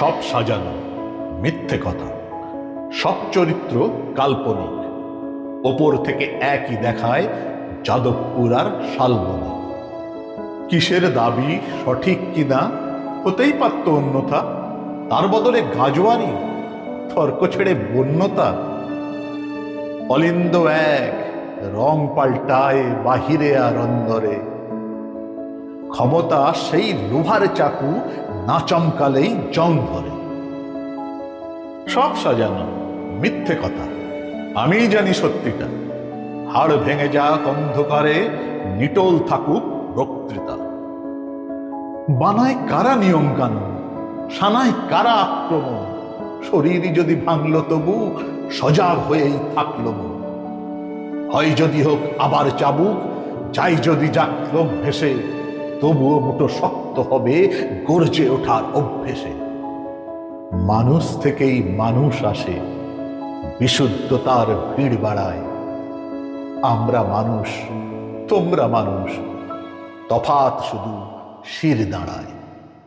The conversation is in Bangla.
সব সাজানো, মিথ্যে কথা। সব চরিত্র কাল্পনিক। ওপর থেকে একই দেখায় যাদবপুর আর শালবনী। কিসের দাবি সঠিক কিনা হতেই পারত অন্যথা। তার বদলে গাজোয়ারি, তর্ক ছেড়ে বন্যতা। অলিন্দ এক, রং পাল্টায় বাহিরে আর অন্দরে। ক্ষমতা সেই লোহার চাকু না চমকালেই জং ধরে। সব সাজানো, মিথ্যে কথা। আমি জানি সত্যিটা। হাড় ভেঙে যাক অন্ধকারে, নিটোল থাকুক বক্তৃতা। বানায় কারা নিয়ম কানুন সানায় কারা আক্রমণ? শরীরই যদি ভাঙল তবু সজাগ হয়েই থাকল হয় যদি হোক আবার চাবুক চাই যদি যাক লোক ভেসে তবুও মুঠো শক্ত হবে, গর্জে ওঠার অভ্যেসে। মানুষ থেকেই মানুষ আসে, বিশুদ্ধতার ভিড় বাড়ায়। আমরা মানুষ, তোমরা মানুষ তফাত শুধু শির দাঁড়ায়।